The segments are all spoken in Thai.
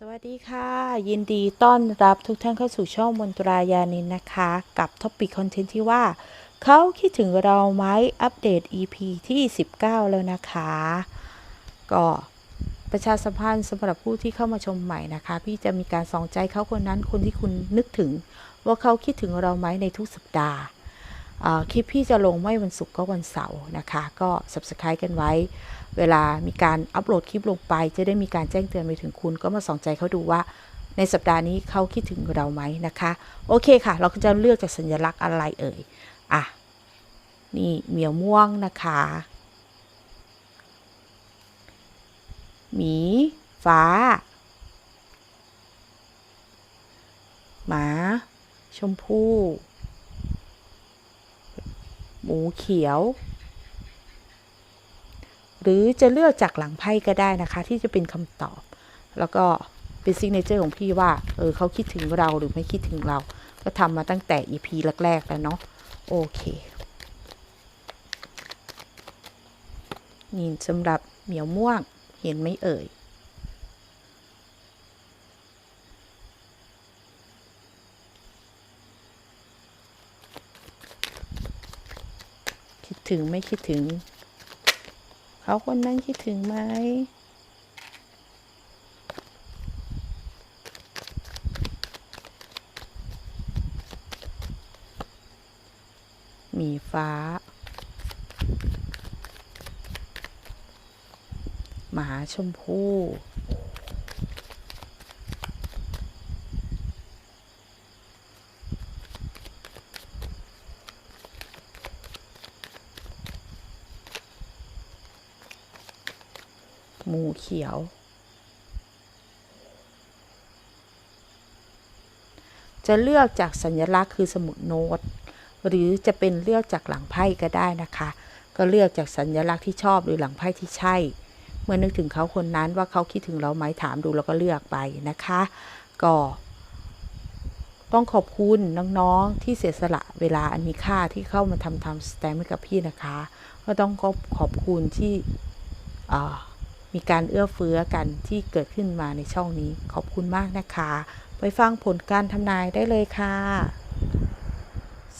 สวัสดีค่ะ ยินดีต้อนรับทุกท่านเข้าสู่ช่องมนตรายานินนะคะ กับท็อปิกคอนเทนต์ที่ว่า เขาคิดถึงเราไหมอัปเดต EP ที่ 19 แล้วนะคะ ก็ประชาสัมพันธ์สำหรับผู้ที่เข้ามาชมใหม่นะคะ พี่จะมีการสองใจเขาคนนั้นคนที่คุณนึกถึง ว่าเขาคิดถึงเราไหมในทุกสัปดาห์คลิปพี่จะลงไม่วันศุกร์ก็วันเสาร์นะคะ ก็ subscribe กันไว้ เวลามีการอัปโหลดคลิปลงไป จะได้มีการแจ้งเตือนไปถึงคุณ ก็มาส่องใจเขาดูว่า ในสัปดาห์นี้เขาคิดถึงเราไหมนะคะ โอเคค่ะ เราก็จะเลือกจากสัญลักษณ์อะไรเอ่ย อะ นี่เหมียวม่วงนะคะ หมี ฟ้า หมา ชมพู่ หมูเขียว หรือจะเลือกจากหลังไพ่ก็ได้นะคะ ที่จะเป็นคำตอบ แล้วก็เป็นซิกเนเจอร์ของพี่ว่าเออเขาคิดถึงเราหรือไม่คิดถึงเรา ก็ทำมาตั้งแต่ EP แรก ๆ แล้วเนาะโอเค นี่สำหรับเหมียวม่วงเห็นไหมเอ่ยคิดถึงไม่คิดถึง เขาคนนั้นคิดถึงไหมหมีฟ้า หมาชมพู่ หมู เขียว จะเลือกจากสัญลักษณ์คือสมุดโน้ต หรือจะเป็นเลือกจากหลังไพ่ก็ได้นะคะ ก็เลือกจากสัญลักษณ์ที่ชอบหรือหลังไพ่ที่ใช่ เมื่อนึกถึงเขาคนนั้นว่าเขาคิดถึงเราไหมถามดูแล้วก็เลือกไปนะคะ ก็ต้องขอบคุณน้องๆที่เสียสละเวลาอันมีค่าที่เข้ามาทำทำสแตมป์ให้กับพี่นะคะ ก็ต้องขอบขอบคุณที่อ่า มีการเอื้อเฟื้อกันที่เกิดขึ้นมาในช่องนี้ ขอบคุณมากนะคะ ไปฟังผลการทำนายได้เลยค่ะ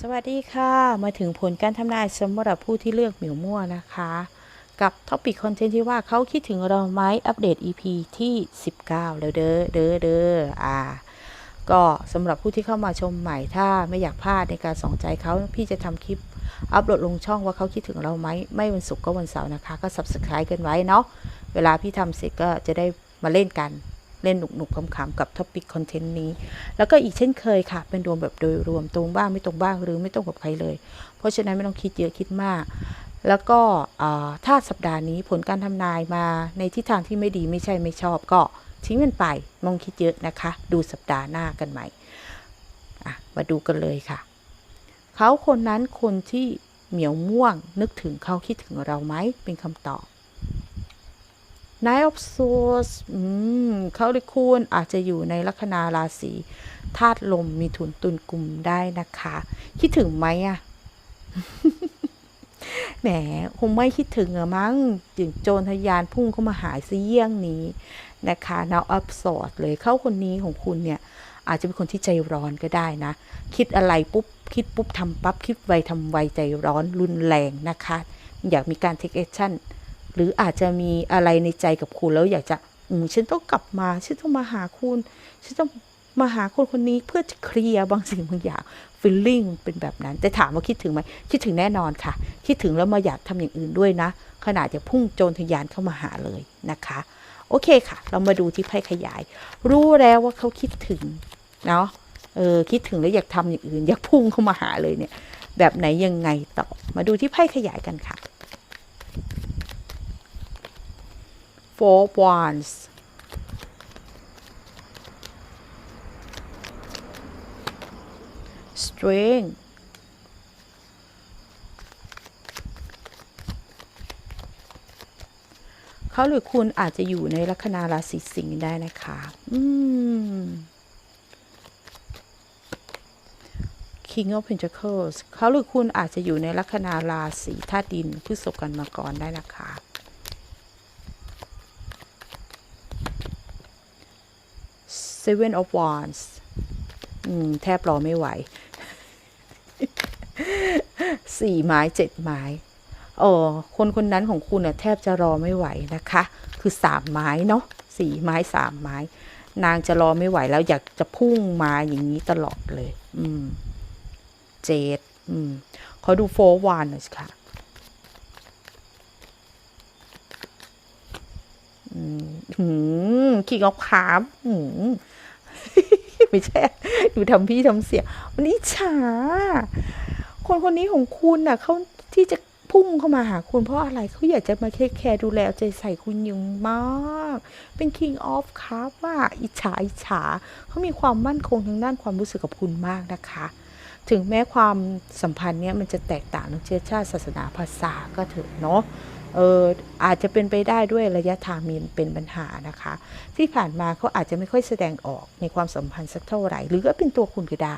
สวัสดีค่ะ มาถึงผลการทำนายสำหรับผู้ที่เลือกเหมียวมั่วนะคะ กับท็อปิกคอนเทนต์ที่ว่าเขาคิดถึงเราไหมอัปเดต EP ที่ 19 แล้วเด้อเด้อเด้ออ่าก็สำหรับผู้ที่เข้ามาชมใหม่ถ้าไม่อยากพลาดในการสองใจเขาพี่จะทำคลิปอัปโหลดลงช่องว่าเขาคิดถึงเราไหม ไม่วันศุกร์ก็วันเสาร์นะคะ ก็ subscribe กันไว้เนาะ เวลาพี่ทำเสร็จก็จะได้มาเล่นกันเล่นหนุกๆคำๆกับท็อปิกคอนเทนต์นี้ แล้วก็อีกเช่นเคยค่ะ เป็นดวงแบบโดยรวมตรงบ้างไม่ตรงบ้างหรือไม่ตรงกับใครเลย เพราะฉะนั้นไม่ต้องคิดเยอะคิดมาก แล้วก็ถ้าสัปดาห์นี้ผลการทำนายมาในทิศทางที่ไม่ดีไม่ใช่ไม่ชอบ ก็ทิ้งมันไปมองคิดเยอะนะคะ ดูสัปดาห์หน้ากันใหม่มาดูกันเลยค่ะ เขาคนนั้นคนที่เหมียวม่วงนึกถึงเขาคิดถึงเราไหมเป็นคำตอบ Nine of Swords อืมเขาหรือคุณอาจจะอยู่ในลัคนาราศีธาตุลมมีถุนตุนกลุ่มได้นะคะ คิดถึงไหมอะแหมคงไม่คิดถึงอะมั้งถึงโจรทยานพุ่งเข้ามาหายซะเยี่ยงนี้นะคะ Now of Swords เลยเขาคนนี้ของคุณเนี่ย อาจจะเป็นคนที่ใจร้อนก็ได้นะ คิดอะไรปุ๊บ คิดปุ๊บทำปั๊บ คิดไวทำไวใจร้อนรุนแรงนะคะ อยากมีการ take action หรืออาจจะมีอะไรในใจกับคุณแล้วอยากจะอืมฉันต้องกลับมา ฉันต้องมาหาคุณ ฉันต้องมาหาคนคนนี้เพื่อจะเคลียร์บางสิ่งบางอย่าง feeling เป็นแบบนั้น แต่ถามว่าคิดถึงไหมคิดถึงแน่นอนค่ะ คิดถึงแล้วมาอยากทำอย่างอื่นด้วยนะ ขนาดจะพุ่งโจรทะยานเข้ามาหาเลยนะคะ โอเคค่ะ เรามาดูที่ไพ่ขยาย รู้แล้วว่าเขาคิดถึงเนาะเออคิดถึงแล้วอยากทำอย่างอื่น อยากพุ่งเข้ามาหาเลยเนี่ย แบบไหนยังไงต่อมาดูที่ไพ่ขยายกันค่ะ four wands strength เขาหรือคุณอาจจะอยู่ในลัคนาราศีสิงห์ได้นะคะ อืม King of Pentacles เขาหรือคุณอาจจะอยู่ในลัคนาราศีธาตุดินพฤษภกันมาก่อนได้นะคะ seven of wands อืมแทบรอไม่ไหวสี่ไม้เจ็ดไม้เออคนคนนั้นของคุณน่ะแทบจะรอไม่ไหวนะคะ คือสามไม้เนาะสี่ไม้สามไม้ นางจะรอไม่ไหวแล้วอยากจะพุ่งมาอย่างนี้ตลอดเลย อืมเจ็ดอืมขอดูโฟวานหน่อยสิค่ะอืมหืมคิงออฟคาร์อืม ไม่ใช่ดูทำพี่ทำเสียงวันนี้ฉาคนคนนี้ของคุณน่ะเขาที่จะพุ่งเข้ามาหาคุณเพราะอะไรเขาอยากจะมาเทคแคร์ดูแลใจใส่คุณอยังมาก เป็น King of Cup ว่าอิจฉาอิจฉาเขามีความมั่นคงทางด้านความรู้สึกกับคุณมากนะคะ ถึงแม้ความสัมพันธ์เนี้ยมันจะแตกต่างทางเชื้อชาติศาสนาภาษาก็เถอะเนาะ เอออาจจะเป็นไปได้ด้วยระยะทางมีเป็นปัญหานะคะ ที่ผ่านมาเขาอาจจะไม่ค่อยแสดงออกในความสัมพันธ์สักเท่าไหร่ หรือก็เป็นตัวคุณก็ได้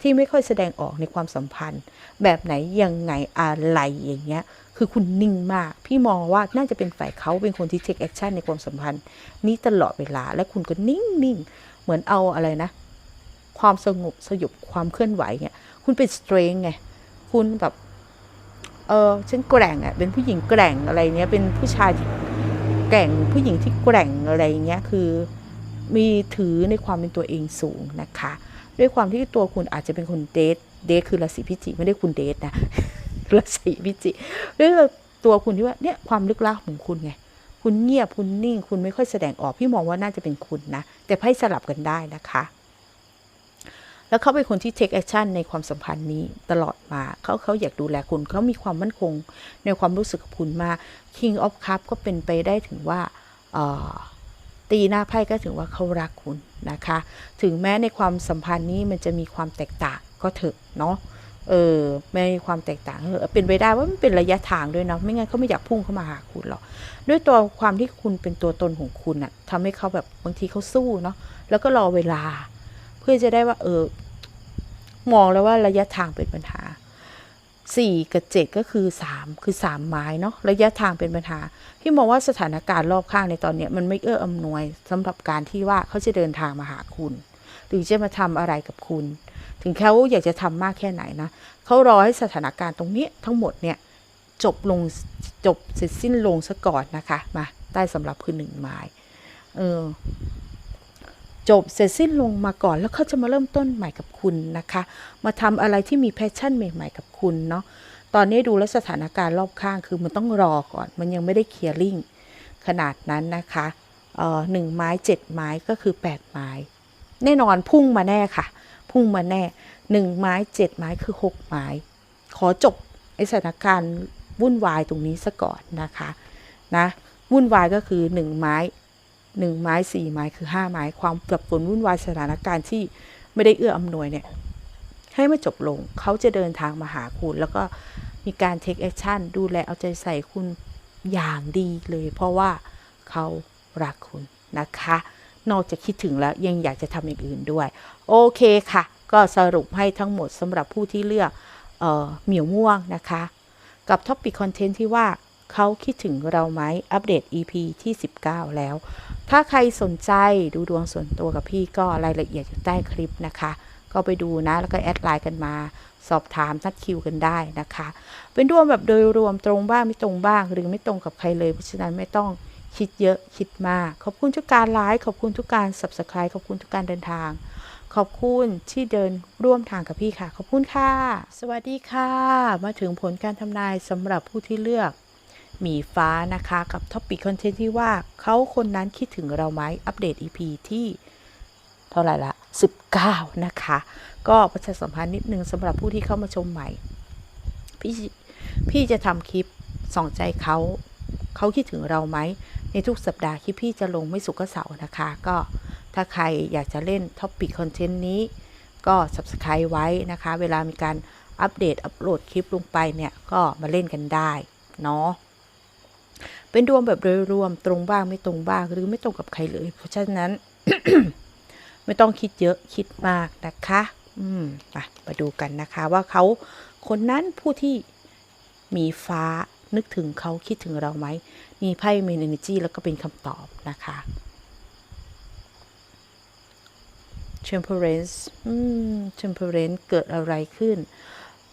ที่ไม่ค่อยแสดงออกในความสัมพันธ์ แบบไหนยังไงอะไรอย่างเงี้ยคือคุณนิ่งมาก พี่มองว่าน่าจะเป็นฝ่ายเขาเป็นคนที่ take action ในความสัมพันธ์ นี้ตลอดเวลาและคุณก็นิ่งๆเหมือนเอาอะไรนะ ความสงบสยบความเคลื่อนไหวเนี่ยคุณเป็น strength ไงคุณแบบ เออฉันแกร่งอะเป็นผู้หญิงแกร่งอะไรเนี้ยเป็นผู้ชายที่แกร่งผู้หญิงที่แกร่งอะไรเงี้ยคือมีถือในความเป็นตัวเองสูงนะคะ ด้วยความที่ตัวคุณอาจจะเป็นคนเดทเดทคือราศีพิจิกไม่ได้คุณเดทนะราศีพิจิกด้วยตัวคุณที่ว่าเนี่ยความลึกลับของคุณไงคุณเงียบคุณนิ่ง คุณไม่ค่อยแสดงออกพี่มองว่าน่าจะเป็นคุณนะ แต่ไพ่สลับกันได้นะคะ แล้วเขาเป็นคนที่ take action ในความสัมพันธ์นี้ตลอดมาเขาเขาอยากดูแลคุณเขามีความมั่นคงในความรู้สึกกับคุณมาก King of Cup ก็เป็นไปได้ถึงว่าตีหน้าไพ่ก็ถึงว่าเขารักคุณนะคะ ถึงแม้ในความสัมพันธ์นี้มันจะมีความแตกต่างก็เถอะเนาะเออไม่มีความแตกต่างเออเป็นไปได้ว่ามันเป็นระยะทางด้วยเนาะไม่งั้นเขาไม่อยากพุ่งเข้ามาหาคุณหรอกด้วยตัวความที่คุณเป็นตัวตนของคุณอะทำให้เขาแบบบางทีเขาสู้เนาะแล้วก็รอเวลา เพื่อจะได้ว่าเออมองแล้วว่าระยะทางเป็นปัญหาสี่กับเจ็ดก็คือสามคือสามไม้เนาะระยะทางเป็นปัญหา พี่มองว่าสถานการณ์รอบข้างในตอนนี้มันไม่เอื้ออำนวยสำหรับการที่ว่าเขาจะเดินทางมาหาคุณ หรือจะมาทำอะไรกับคุณ ถึงเขาอยากจะทำมากแค่ไหนนะเขารอให้สถานการณ์ตรงนี้ทั้งหมดเนี่ยจบลงจบเสร็จสิ้นลงซะก่อนนะคะมาได้สำหรับคือหนึ่งไม้เออ จบเสร็จสิ้นลงมาก่อนแล้วเขาจะมาเริ่มต้นใหม่กับคุณนะคะ มาทำอะไรที่มีแพชชั่นใหม่ ๆ กับคุณเนาะตอนนี้ดูแลสถานการณ์รอบข้างคือมันต้องรอก่อน มันยังไม่ได้เคลียร์ลิงขนาดนั้นนะคะเอ่อหนึ่งไม้เจ็ดไม้ก็คือแปดไม้ แน่นอนพุ่งมาแน่ค่ะ พุ่งมาแน่หนึ่งไม้เจ็ดไม้คือหกไม้ ขอจบไอสถานการณ์วุ่นวายตรงนี้ซะก่อนนะคะนะวุ่นวายก็คือหนึ่งไม้ หนึ่งไม้สี่ไม้คือห้าไม้ความสับสนวุ่นวายสถานการณ์ที่ไม่ได้เอื้ออำนวยเนี่ยให้มาจบลงเขาจะเดินทางมาหาคุณ แล้วก็มีการ take action ดูแลเอาใจใส่คุณอย่างดีเลย เพราะว่าเขารักคุณนะคะ นอกจากคิดถึงแล้วยังอยากจะทำอย่างอื่นด้วย โอเคค่ะ ก็สรุปให้ทั้งหมดสำหรับผู้ที่เลือกเออหมียวม่วงนะคะ กับท็อปิกคอนเทนต์ที่ว่า เขาคิดถึงเราไหมอัปเดต EP ที่ 19 แล้ว ถ้าใครสนใจดูดวงส่วนตัวกับพี่ก็รายละเอียดอยู่ใต้คลิปนะคะ ก็ไปดูนะ แล้วก็แอดไลน์กันมา สอบถามนัดคิวกันได้นะคะ เป็นดวงแบบโดยรวมตรงบ้างไม่ตรงบ้าง หรือไม่ตรงกับใครเลยเพราะฉะนั้นไม่ต้องคิดเยอะคิดมาก ขอบคุณทุกการไลค์ขอบคุณทุกการ subscribe ขอบคุณทุกการเดินทาง ขอบคุณที่เดินร่วมทางกับพี่ค่ะ ขอบคุณค่ะ สวัสดีค่ะ มาถึงผลการทำนายสำหรับผู้ที่เลือก หมีฟ้านะคะ กับท็อปปิกคอนเทนต์ที่ว่าเขาคนนั้นคิดถึงเราไหมอัปเดต EP ที่เท่าไหร่ละ 19 นะคะ ก็ประชาสัมพันธ์นิดนึงสำหรับผู้ที่เข้ามาชมใหม่ พี่พี่จะทำคลิปส่องใจเขาเขาคิดถึงเราไหม ในทุกสัปดาห์คลิปพี่จะลงไม่สุกก็เสาร์นะคะ ก็ถ้าใครอยากจะเล่นท็อปิกคอนเทนต์นี้ก็ subscribe ไว้นะคะ เวลามีการอัปเดตอัปโหลดคลิปลงไปเนี่ย ก็มาเล่นกันได้ เนาะ เป็นดวงแบบโดยรวมตรงบ้างไม่ตรงบ้างหรือไม่ตรงกับใครเลย เพราะฉะนั้น ไม่ต้องคิดเยอะคิดมากนะคะ อืมมามาดูกันนะคะ ว่าเขาคนนั้นผู้ที่มีฟ้านึกถึงเขาคิดถึงเราไหมมีไพ่เมนเอเนจีแล้วก็เป็นคำตอบนะคะ temperance อืม temperance เกิดอะไรขึ้น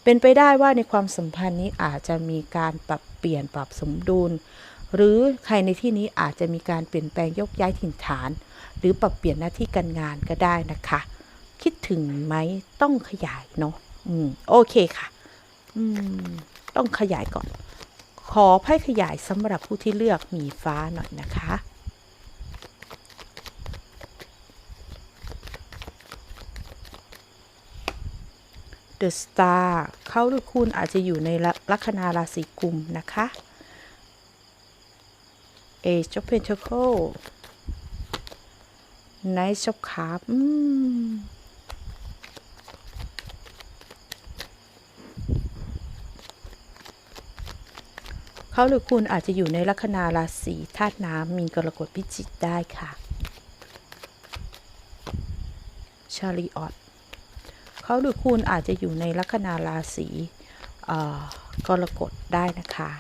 เป็นไปได้ว่าในความสัมพันธ์นี้อาจจะมีการปรับเปลี่ยนปรับสมดุล หรือใครในที่นี้อาจจะมีการเปลี่ยนแปลงยกย้ายถิ่นฐาน หรือปรับเปลี่ยนหน้าที่การงานก็ได้นะคะ คิดถึงไหมต้องขยายเนาะอืมโอเคค่ะอืมต้องขยายก่อน ขอไพ่ขยายสำหรับผู้ที่เลือกมีฟ้าหน่อยนะคะ The Star เขาหรือคุณอาจจะอยู่ในลัคนาราศีกุมนะคะ Age of Pentacle Knight of Cups อืมเขาหรือคุณอาจจะอยู่ในลัคนาราศีธาตุน้ำมีกรกฎพิจิกได้ค่ะชาลีออตเขาหรือคุณอาจจะอยู่ในลัคนาราศีกรกฎได้นะคะ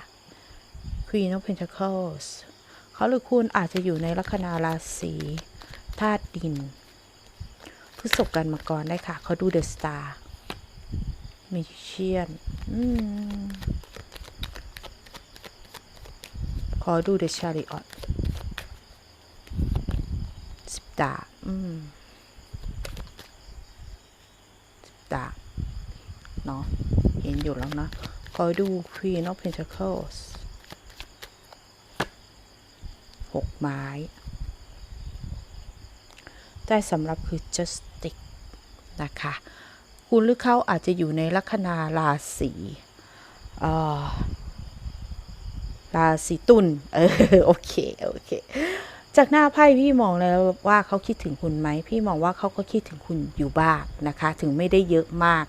Queen of Pentacles เขาหรือคุณอาจจะอยู่ในลัคนาราศีธาตุดินพฤษภกันมาก่อนได้ค่ะ เขาดูเดอะสตาร์มิเชียนอืมขอดู The Chariot สิบดาอืมสิบดาเนาะเห็นอยู่แล้วนะขอดู Queen of Pentacles หกไม้ ได้สำหรับคือ Justice นะคะ คุณหรือเขาอาจจะอยู่ในลัคนาราศีราศีตุลเออ โอเค โอเค จากหน้าไพ่พี่มองแล้วว่าเขาคิดถึงคุณไหม พี่มองว่าเขาก็คิดถึงคุณอยู่บ้างนะคะ ถึงไม่ได้เยอะมาก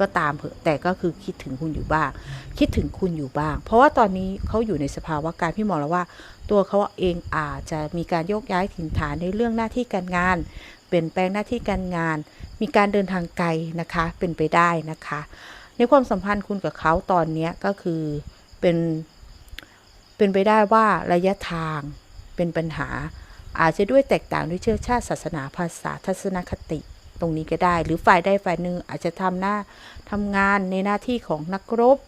ก็ตามเถอะแต่ก็คือคิดถึงคุณอยู่บ้าง คิดถึงคุณอยู่บ้าง เพราะว่าตอนนี้เขาอยู่ในสภาวะการพี่มองแล้วว่า ตัวเขาเองอาจจะมีการโยกย้ายถิ่นฐานในเรื่องหน้าที่การงาน เปลี่ยนแปลงหน้าที่การงาน มีการเดินทางไกลนะคะเป็นไปได้นะคะ ในความสัมพันธ์คุณกับเขาตอนนี้ก็คือเป็นเป็นไปได้ว่าระยะทางเป็นปัญหาอาจจะด้วยแตกต่างด้วยเชื้อชาติศาสนาภาษาทัศนคติ ตรงนี้ก็ได้ หรือฝ่ายใดฝ่ายหนึ่งอาจจะทำหน้าทำงานในหน้าที่ของนักรบ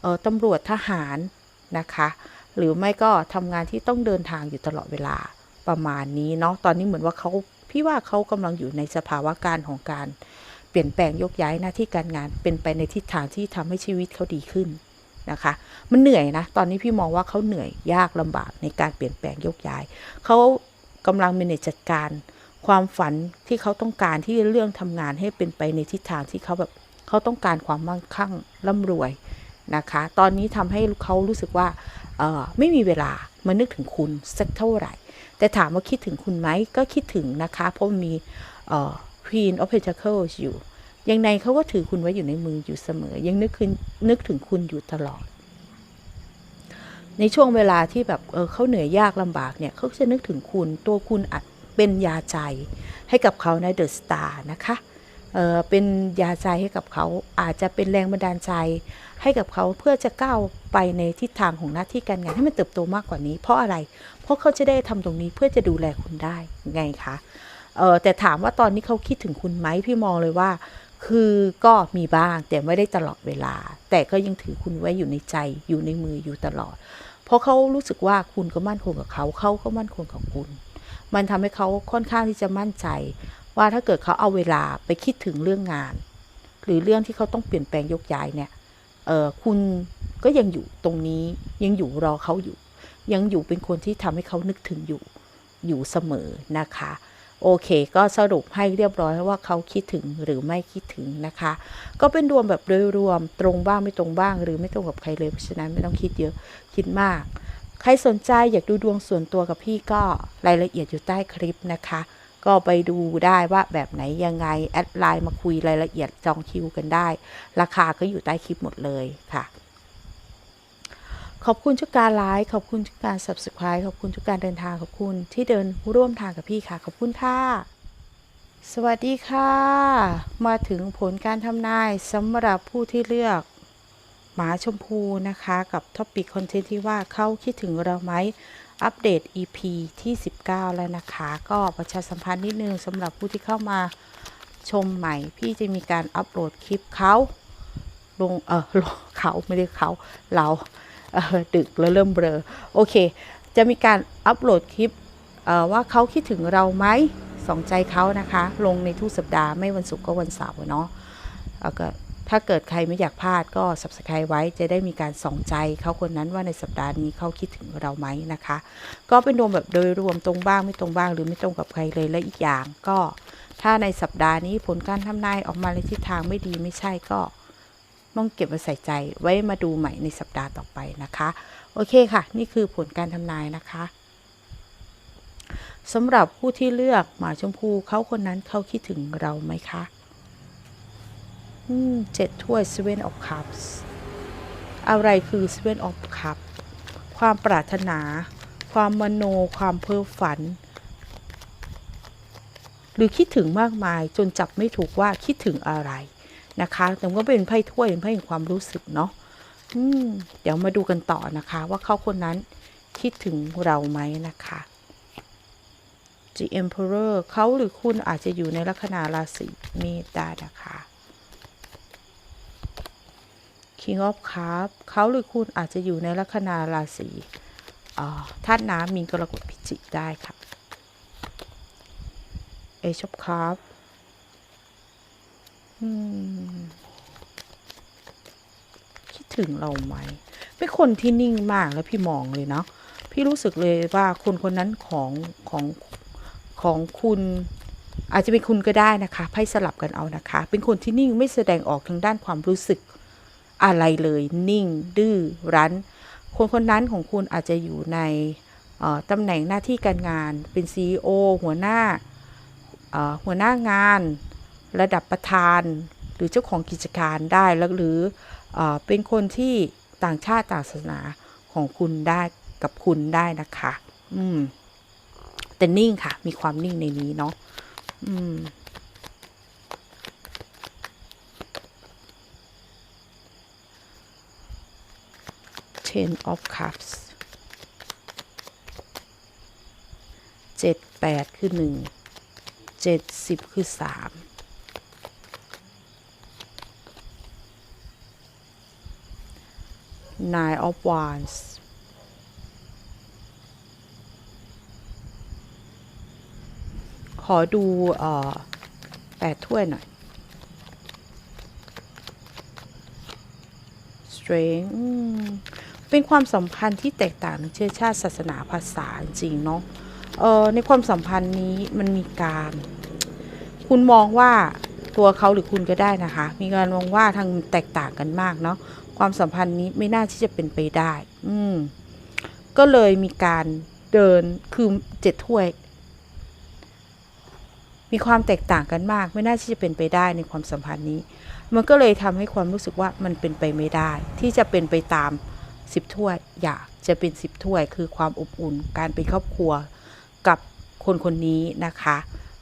เออตำรวจทหารนะคะ หรือไม่ก็ทำงานที่ต้องเดินทางอยู่ตลอดเวลาประมาณนี้เนาะตอนนี้เหมือนว่าเขาพี่ว่าเขากำลังอยู่ในสภาวะการของการเปลี่ยนแปลงยกย้ายหน้าที่การงานเป็นไปในทิศทางที่ทำให้ชีวิตเขาดีขึ้นนะคะ มันเหนื่อยนะ ตอนนี้พี่มองว่าเขาเหนื่อยยากลำบากในการเปลี่ยนแปลงยกย้าย เขากำลังมีในจัดการ ความฝันที่เขาต้องการที่เรื่องทำงานให้เป็นไปในทิศทางที่เขาแบบเขาต้องการความมั่งคั่งร่ำรวยนะคะ ตอนนี้ทำให้เขารู้สึกว่าเออไม่มีเวลามานึกถึงคุณสักเท่าไหร่ แต่ถามว่าคิดถึงคุณไหมก็คิดถึงนะคะ เพราะมีเอ่อ Queen of Pentacles อยู่ยังไงเขาก็ถือคุณไว้อยู่ในมืออยู่เสมอ ยังนึกคืนนึกถึงคุณอยู่ตลอด ในช่วงเวลาที่แบบเออเขาเหนื่อยยากลำบากเนี่ยเขาจะนึกถึงคุณตัวคุณอาจ เป็นยาใจให้กับเขาในเดอะสตาร์นะคะเออเป็นยาใจให้กับเขาอาจจะเป็นแรงบันดาลใจให้กับเขาเพื่อจะก้าวไปในทิศทางของหน้าที่การงานให้มันเติบโตมากกว่านี้ เพราะอะไร เพราะเขาจะได้ทำตรงนี้เพื่อจะดูแลคุณได้ไงคะเออแต่ถามว่าตอนนี้เขาคิดถึงคุณไหมพี่มองเลยว่า คือก็มีบ้างแต่ไม่ได้ตลอดเวลา แต่ก็ยังถือคุณไว้อยู่ในใจอยู่ในมืออยู่ตลอด เพราะเขารู้สึกว่าคุณก็มั่นคงกับเขาเขาก็มั่นคงกับคุณ มันทำให้เขาค่อนข้างที่จะมั่นใจ ว่าถ้าเกิดเขาเอาเวลาไปคิดถึงเรื่องงาน หรือเรื่องที่เขาต้องเปลี่ยนแปลงยกย้ายเนี่ยเออคุณก็ยังอยู่ตรงนี้ยังอยู่รอเขาอยู่ ยังอยู่เป็นคนที่ทำให้เขานึกถึงอยู่อยู่เสมอนะคะ โอเค ก็สรุปให้เรียบร้อยว่าเขาคิดถึงหรือไม่คิดถึงนะคะ ก็เป็นดวงแบบโดยรวมตรงบ้างไม่ตรงบ้าง หรือไม่ตรงกับใครเลยเพราะฉะนั้นไม่ต้องคิดเยอะคิดมาก ใครสนใจอยากดูดวงส่วนตัวกับพี่ก็รายละเอียดอยู่ใต้คลิปนะคะ ก็ไปดูได้ว่าแบบไหนยังไง แอดไลน์มาคุยรายละเอียดจองคิวกันได้ ราคาก็อยู่ใต้คลิปหมดเลยค่ะ ขอบคุณทุกการไลค์ขอบคุณทุกการ subscribe ขอบคุณทุกการเดินทางขอบคุณที่เดินร่วมทางกับพี่ค่ะ ขอบคุณค่ะ สวัสดีค่ะ มาถึงผลการทำนายสำหรับผู้ที่เลือก หมาชมพูนะคะ กับท็อปิกคอนเทนต์ที่ว่าเขาคิดถึงเราไหมอัปเดต EP ที่ 19 แล้วนะคะ ก็ประชาสัมพันธ์นิดนึงสำหรับผู้ที่เข้ามาชมใหม่ พี่จะมีการอัปโหลดคลิปเขาลงเออเขาไม่ได้เขาเราเออดึกแล้วเริ่มเบลอโอเค จะมีการอัปโหลดคลิปว่าเขาคิดถึงเราไหมสองใจเขานะคะ ลงในทุกสัปดาห์ไม่วันศุกร์ก็วันเสาร์เนาะแล้วก็ ถ้าเกิดใครไม่อยากพลาดก็ subscribe ไว้จะได้มีการส่องใจเขาคนนั้นว่าในสัปดาห์นี้เขาคิดถึงเราไหมนะคะ ก็เป็นรวมแบบโดยรวมตรงบ้างไม่ตรงบ้าง หรือไม่ตรงกับใครเลยและอีกอย่างก็ ถ้าในสัปดาห์นี้ผลการทำนายออกมาในทิศทางไม่ดีไม่ใช่ก็ต้องเก็บมาใส่ใจไว้มาดูใหม่ในสัปดาห์ต่อไปนะคะ โอเคค่ะ นี่คือผลการทำนายนะคะสำหรับผู้ที่เลือกหมาชมพูเขาคนนั้นเขาคิดถึงเราไหมคะ เจ็ดถ้วย seven of cups อะไรคือ seven of cups ความปรารถนา ความมโน ความเพ้อฝัน หรือคิดถึงมากมายจนจับไม่ถูกว่าคิดถึงอะไรนะคะแต่ก็เป็นไพ่ถ้วยเป็นไพ่แห่งความรู้สึกเนาะเดี๋ยวมาดูกันต่อนะคะ ว่าเขาคนนั้นคิดถึงเราไหมนะคะ The Emperor เขาหรือคุณอาจจะอยู่ในลัคนาราศีเมษได้นะคะ King of Cup เขาหรือคุณอาจจะอยู่ในลัคนาราศีอ่าธาตุน้ำมีนกรกฎพิจิกได้ค่ะ Age of Cup คิดถึงเราไหม เป็นคนที่นิ่งมากแล้วพี่มองเลยเนาะ พี่รู้สึกเลยว่าคนคนนั้นของของของคุณอาจจะเป็นคุณก็ได้นะคะไพ่สลับกันเอานะคะ เป็นคนที่นิ่งไม่แสดงออกทางด้านความรู้สึก อะไรเลยนิ่ง ดื้อรั้น คนคนนั้นของคุณอาจจะอยู่ในตำแหน่งหน้าที่การงาน เป็น CEO หัวหน้าหัวหน้างาน ระดับประธาน หรือเจ้าของกิจการได้แล้วหรือเออเป็นคนที่ต่างชาติต่างศาสนาของคุณได้กับคุณได้นะคะ อืมแต่นิ่งค่ะ มีความนิ่งในนี้เนาะอืม Ten of Cups เจ็ดแปดคือหนึ่งเจ็ดสิบคือสาม Nine of Wands ขอดูแปดถ้วยหน่อย Strength เป็นความสัมพันธ์ที่แตกต่างเชื้อชาติศาสนาภาษาจริงเนาะเอ่อในความสัมพันธ์นี้มันมีการ คุณมองว่าตัวเขาหรือคุณก็ได้นะคะ มีการมองว่าทางแตกต่างกันมากเนาะความสัมพันธ์นี้ไม่น่าที่จะเป็นไปได้ อืมก็เลยมีการเดินคือเจ็ดถ้วย มีความแตกต่างกันมาก ไม่น่าที่จะเป็นไปได้ในความสัมพันธ์นี้ มันก็เลยทำให้ความรู้สึกว่ามันเป็นไปไม่ได้ ที่จะเป็นไปตาม สิบถ้วยอยากจะเป็นสิบถ้วย คือความอบอุ่นการเป็นครอบครัวกับคนคนนี้นะคะ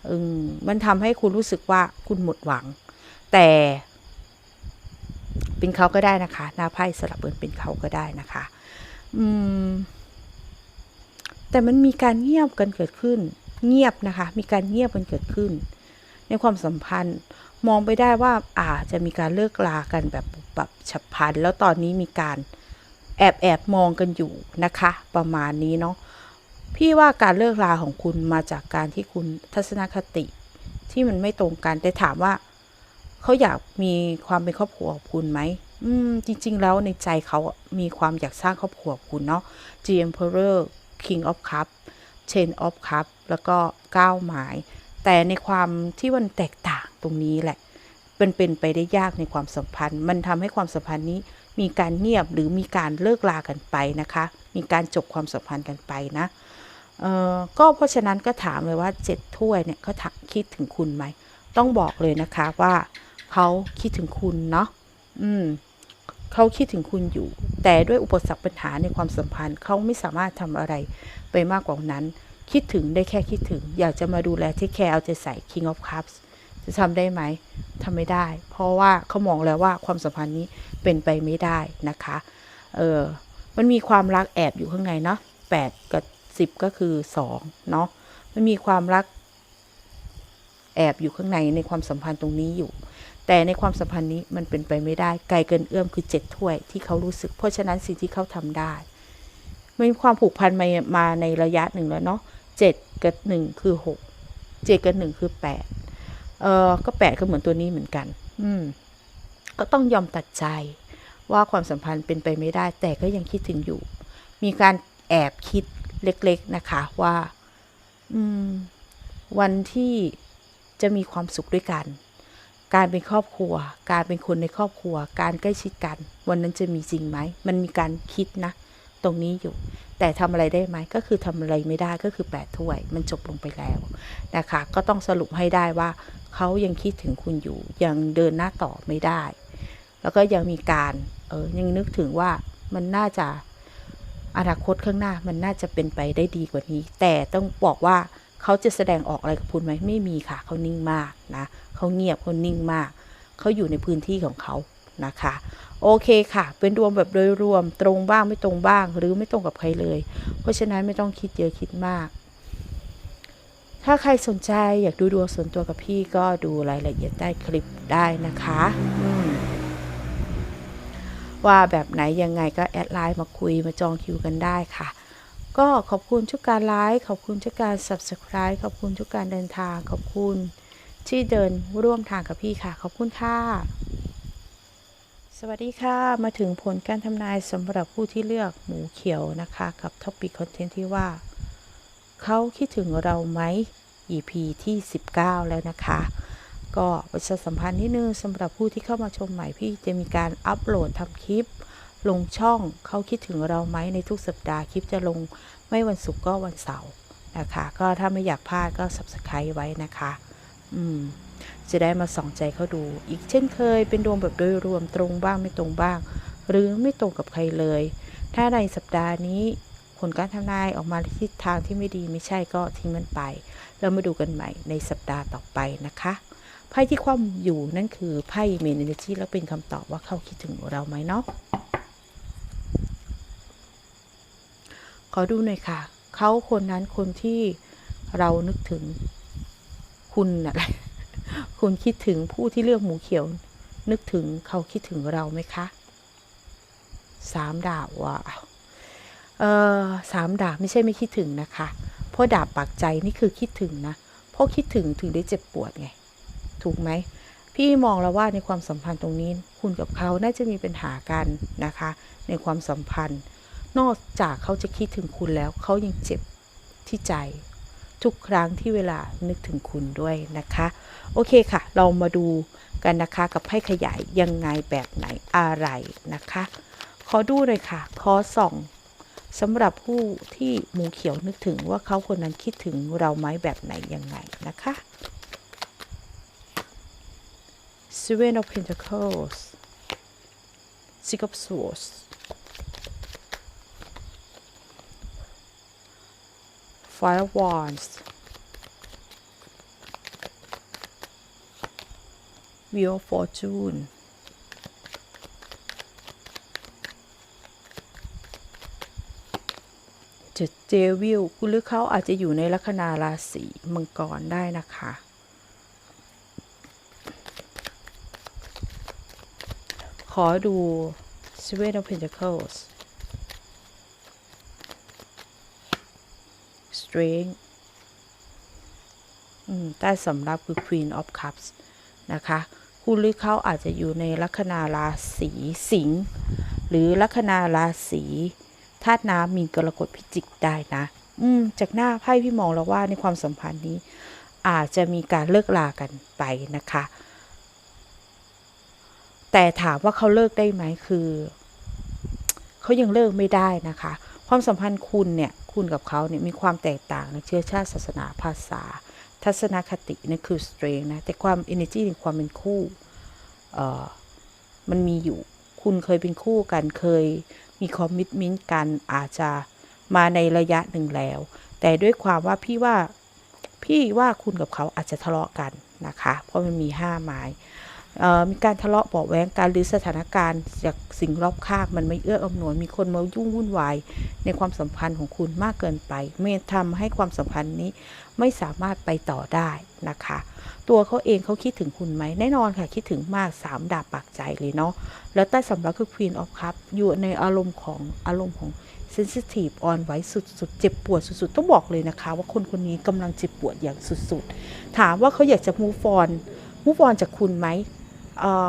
อืมมันทำให้คุณรู้สึกว่าคุณหมดหวัง แต่เป็นเขาก็ได้นะคะ หน้าไพ่สลับเบินเป็นเขาก็ได้นะคะ อืม แต่มันมีการเงียบกันเกิดขึ้น เงียบนะคะ มีการเงียบกันเกิดขึ้น ในความสัมพันธ์มองไปได้ว่าอาจจะมีการเลิกลากันแบบปุบบฉับพลัน แล้วตอนนี้มีการ แอบแอบมองกันอยู่นะคะ ประมาณนี้เนาะพี่ว่าการเลิกลาของคุณมาจากการที่คุณทัศนคติ ที่มันไม่ตรงกันแต่ถามว่าเขาอยากมีความเป็นครอบครัวกับคุณไหมอืมจริง ๆ แล้วในใจเขามีความอยากสร้างครอบครัวคุณเนาะ G Emperor King of Cup Ten of Cup แล้วก็ก้9หมาย แต่ในความที่มันแตกต่างตรงนี้แหละ เป็นเป็นไปได้ยากในความสัมพันธ์ มันทำให้ความสัมพันธ์นี้ มีการเงียบหรือมีการเลิกลากันไปนะคะ มีการจบความสัมพันธ์กันไปนะเออก็เพราะฉะนั้นก็ถามเลยว่าเจ็ดถ้วยเนี่ยเขาถักคิดถึงคุณไหม ต้องบอกเลยนะคะว่าเขาคิดถึงคุณเนาะอืมเขาคิดถึงคุณอยู่ แต่ด้วยอุปสรรคปัญหาในความสัมพันธ์เขาไม่สามารถทำอะไรไปมากกว่านั้น คิดถึงได้แค่คิดถึง อยากจะมาดูแลที่แคร์เอาใจใส่ King of Cups จะทำได้ไหมทำไม่ได้ เพราะว่าเขามองแล้วว่าความสัมพันธ์นี้เป็นไปไม่ได้นะคะ เออมันมีความรักแอบอยู่ข้างในเนาะแปดกับสิบก็คือสองเนาะมันมีความรักแอบอยู่ข้างในในความสัมพันธ์ตรงนี้อยู่ แต่ในความสัมพันธ์นี้มันเป็นไปไม่ได้ ไกลเกินเอื้อมคือเจ็ดถ้วยที่เขารู้สึก เพราะฉะนั้นสิ่งที่เขาทำได้มีความผูกพันมามาในระยะหนึ่งแล้วเนาะเจ็ดกับหนึ่งคือหกเจ็ดกับหนึ่งคือแปด เออก็แปดก็เหมือนตัวนี้เหมือนกัน อืม ก็ต้องยอมตัดใจว่าความสัมพันธ์เป็นไปไม่ได้ แต่ก็ยังคิดถึงอยู่ มีการแอบคิดเล็กๆนะคะว่า อืม วันที่จะมีความสุขด้วยกัน การเป็นครอบครัว การเป็นคนในครอบครัว การใกล้ชิดกัน วันนั้นจะมีจริงไหม มันมีการคิดนะ ตรงนี้อยู่ แต่ทำอะไรได้ไหมก็คือทำอะไรไม่ได้ก็คือแปดถ้วย มันจบลงไปแล้วนะคะ ก็ต้องสรุปให้ได้ว่าเขายังคิดถึงคุณอยู่ ยังเดินหน้าต่อไม่ได้ แล้วก็ยังมีการเออยังนึกถึงว่ามันน่าจะอนาคตข้างหน้ามันน่าจะเป็นไปได้ดีกว่านี้ แต่ต้องบอกว่าเขาจะแสดงออกอะไรกับคุณไหมไม่มีค่ะเขานิ่งมากนะเขาเงียบเขานิ่งมากเขาอยู่ในพื้นที่ของเขานะคะ โอเคค่ะ เป็นดวงแบบโดยรวมตรงบ้างไม่ตรงบ้าง หรือไม่ตรงกับใครเลย เพราะฉะนั้นไม่ต้องคิดเยอะคิดมาก ถ้าใครสนใจอยากดูดวงส่วนตัวกับพี่ก็ดูรายละเอียดใต้คลิปได้นะคะว่าแบบไหนยังไงก็แอดไลน์มาคุยมาจองคิวกันได้ค่ะ ก็ขอบคุณทุกการไลค์ขอบคุณทุกการ subscribe ขอบคุณทุกการเดินทาง ขอบคุณที่เดินร่วมทางกับพี่ค่ะ ขอบคุณค่ะ สวัสดีค่ะ มาถึงผลการทำนายสำหรับผู้ที่เลือกหมูเขียวนะคะ กับท็อปิกคอนเทนต์ที่ว่า เขาคิดถึงเราไหม EP ที่ 19 แล้วนะคะ ก็ประชาสัมพันธ์นิดนึงสำหรับผู้ที่เข้ามาชมใหม่พี่จะมีการอัปโหลดทำคลิป ลงช่องเขาคิดถึงเราไหมในทุกสัปดาห์คลิปจะลงไม่วันศุกร์ก็วันเสาร์นะคะ ก็ถ้าไม่อยากพลาดก็ subscribe ไว้นะคะ อืม จะได้มาส่องใจเขาดู อีกเช่นเคย เป็นดวงแบบโดยรวมตรงบ้างไม่ตรงบ้าง หรือไม่ตรงกับใครเลย ถ้าในสัปดาห์นี้ผลการทำนายออกมาทิศทางที่ไม่ดีไม่ใช่ก็ทิ้งมันไปแล้วมาดูกันใหม่ในสัปดาห์ต่อไปนะคะไพ่ที่คว่ำอยู่นั่นคือไพ่เมนเอเนจีแล้วเป็นคำตอบว่าเขาคิดถึงเราไหมเนาะขอดูหน่อยค่ะ เขาคนนั้นคนที่เรานึกถึงคุณอะไร คุณคิดถึงผู้ที่เลือกหมูเขียว นึกถึงเขาคิดถึงเราไหมคะสามดาบว่ะเออสามดาบไม่ใช่ไม่คิดถึงนะคะ เพราะดาบปากใจนี่คือคิดถึงนะ เพราะคิดถึงถึงได้เจ็บปวดไง ถูกไหม พี่มองแล้วว่าในความสัมพันธ์ตรงนี้ คุณกับเขาน่าจะมีปัญหากันนะคะ ในความสัมพันธ์ นอกจากเขาจะคิดถึงคุณแล้ว เขายังเจ็บที่ใจ ทุกครั้งที่เวลานึกถึงคุณด้วยนะคะ โอเคค่ะ เรามาดูกันนะคะกับไพ่ขยายยังไงแบบไหนอะไรนะคะ ขอดูเลยค่ะ ขอส่องสำหรับผู้ที่หมูเขียวนึกถึงว่าเขาคนนั้นคิดถึงเราไหมแบบไหนยังไงนะคะ Seven of Pentacles Six of Swords Five Wands Wheel of Fortune จะเจวิลหรือเขาอาจจะอยู่ในลัคนาราศีมังกรได้นะคะ ขอดู Seven of Pentacles Strength อืมใต้สำรับคือ Queen of Cups นะคะ คุณหรือเขาอาจจะอยู่ในลัคนาราศีสิงห์หรือลัคนาราศีธาตุน้ำมีกรกฎพิจิกได้นะ อืม จากหน้าไพ่พี่มองแล้วว่าในความสัมพันธ์นี้ อาจจะมีการเลิกลากันไปนะคะ แต่ถามว่าเขาเลิกได้ไหมคือ เขายังเลิกไม่ได้นะคะ ความสัมพันธ์คุณเนี่ย คุณกับเขาเนี่ยมีความแตกต่างในเชื้อชาติศาสนาภาษา ทัศนคตินั่นคือ strength นะ แต่ความ energy ในความเป็นคู่เอ่อมันมีอยู่ คุณเคยเป็นคู่กันเคยมีคอมมิ t เมนต์กันอาจจะมาในระยะหนึ่งแล้ว แต่ด้วยความว่าพี่ว่าพี่ว่าคุณกับเขาอาจจะทะเลาะกันนะคะ เพราะมันมีห้าไม้ มีการทะเลาะเบาะแวงการหรือสถานการณ์จากสิ่งรอบข้างมันไม่เอื้ออำนวย มีคนมายุ่งวุ่นวายในความสัมพันธ์ของคุณมากเกินไปไม่ทำให้ความสัมพันธ์นี้ไม่สามารถไปต่อได้นะคะ ตัวเขาเองเขาคิดถึงคุณไหมแน่นอนค่ะคิดถึงมากสามดาบปากใจเลยเนาะแล้วใต้สำรับคือ Queen of Cup อยู่ในอารมณ์ของอารมณ์ของ sensitive อ่อนไหวสุดๆ เจ็บปวดสุดๆ ต้องบอกเลยนะคะ ว่าคนคนนี้กำลังเจ็บปวดอย่างสุดๆ ถามว่าเขาอยากจะ move on move on จากคุณไหม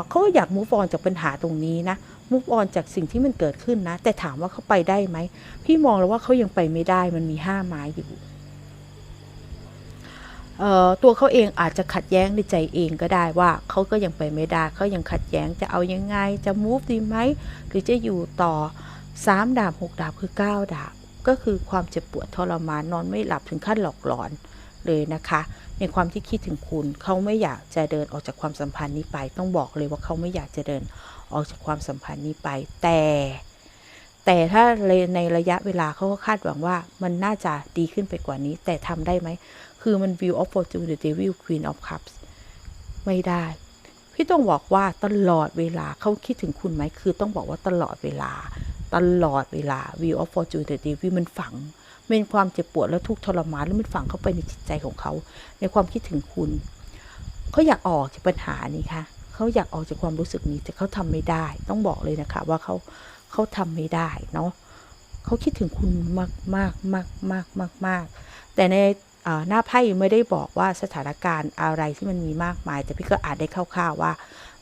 เขาก็อยาก move on จากปัญหาตรงนี้นะ move on จากสิ่งที่มันเกิดขึ้นนะ แต่ถามว่าเขาไปได้ไหม พี่มองแล้วว่าเขายังไปไม่ได้มันมีห้าไม้อยู่ตัวเขาเองอาจจะขัดแย้งในใจเองก็ได้ว่าเขาก็ยังไปไม่ได้เขายังขัดแย้งจะเอายังไงจะ move ดีไหมหรือจะอยู่ต่อสามดาบหกดาบคือเก้าดาบ ก็คือความเจ็บปวดทรมานนอนไม่หลับถึงขั้นหลอกหลอน เลยนะคะ ในความที่คิดถึงคุณ เขาไม่อยากจะเดินออกจากความสัมพันธ์นี้ไป ต้องบอกเลยว่าเขาไม่อยากจะเดินออกจากความสัมพันธ์นี้ไป แต่ แต่ถ้าในระยะเวลาเขาก็คาดหวังว่ามันน่าจะดีขึ้นไปกว่านี้ แต่ทำได้ไหม คือมัน view of fortune the devil queen of cups ไม่ได้ พี่ต้องบอกว่าตลอดเวลาเขาคิดถึงคุณไหม คือต้องบอกว่าตลอดเวลา ตลอดเวลา view of fortune the devil มันฝัง เป็นความเจ็บปวดและทุกข์ทรมานแล้วมันฝังเข้าไปในจิตใจของเขา ในความคิดถึงคุณ เขาอยากออกจากปัญหานี้ค่ะเขาอยากออกจากความรู้สึกนี้แต่เขาทำไม่ได้ ต้องบอกเลยนะคะ ว่าเขาเขาทำไม่ได้เนาะเขาคิดถึงคุณมากมากมากมากมากมากแต่ในหน้าไพ่ไม่ได้บอกว่าสถานการณ์อะไรที่มันมีมากมาย แต่พี่ก็อาจได้คร่าวๆว่า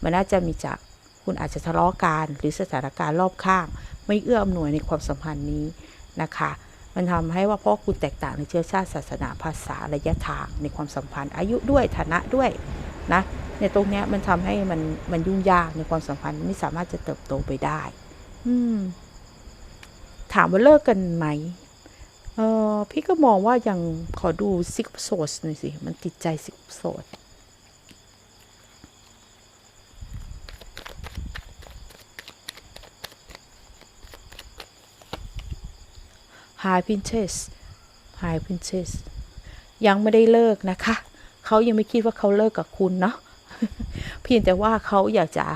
มันน่าจะมีจากคุณอาจจะทะเลาะกันหรือสถานการณ์รอบข้าง ไม่เอื้ออำนวยในความสัมพันธ์นี้นะคะ มันทำให้ว่าพราะคุณแตกต่างในเชื้อชาติศาสนาภาษาระยะทางในความสัมพันธ์ อายุด้วยฐานะด้วยนะในตรงเนี้ยมันทำให้มันมันยุ่งยากในความสัมพันธ์ไม่สามารถจะเติบโตไปได้ อืม ถามว่าเลิกกันไหมเออพี่ก็มองว่ายังขอดูซิกโซสหน่อยสิ มันติดใจซิกโซส High Princess High Princess ยังไม่ได้เลิกนะคะ เขายังไม่คิดว่าเขาเลิกกับคุณเนาะเพียงแต่ว่าเขาอยากจะ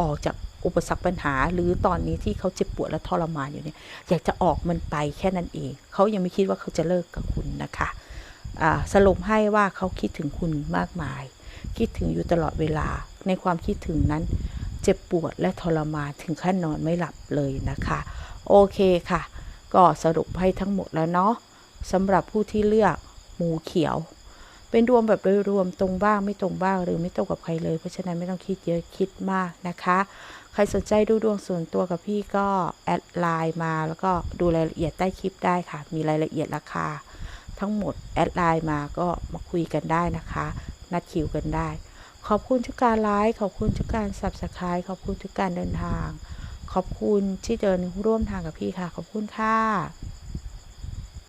ออกจากอุปสรรคปัญหา หรือตอนนี้ที่เขาเจ็บปวดและทรมานอยู่เนี่ย อยากจะออกมันไปแค่นั้นเอง เขายังไม่คิดว่าเขาจะเลิกกับคุณนะคะสรุปให้ว่าเขาคิดถึงคุณมากมาย คิดถึงอยู่ตลอดเวลา ในความคิดถึงนั้น เจ็บปวดและทรมานถึงขั้นนอนไม่หลับเลยนะคะ โอเคค่ะ ก็สรุปให้ทั้งหมดแล้วเนาะสำหรับผู้ที่เลือกหมูเขียว เป็นดวงแบบโดยรวมตรงบ้างไม่ตรงบ้างหรือไม่ตรงกับใครเลย เพราะฉะนั้นไม่ต้องคิดเยอะคิดมากนะคะ ใครสนใจดูดวงส่วนตัวกับพี่ก็แอดไลน์มาแล้วก็ดูรายละเอียดใต้คลิปได้ค่ะ มีรายละเอียดราคา ทั้งหมดแอดไลน์มาก็มาคุยกันได้นะคะ นัดคิวกันได้ ขอบคุณทุกการไลค์ขอบคุณทุกการ subscribe ขอบคุณทุกการเดินทาง ขอบคุณที่เดินร่วมทางกับพี่ค่ะ ขอบคุณค่ะ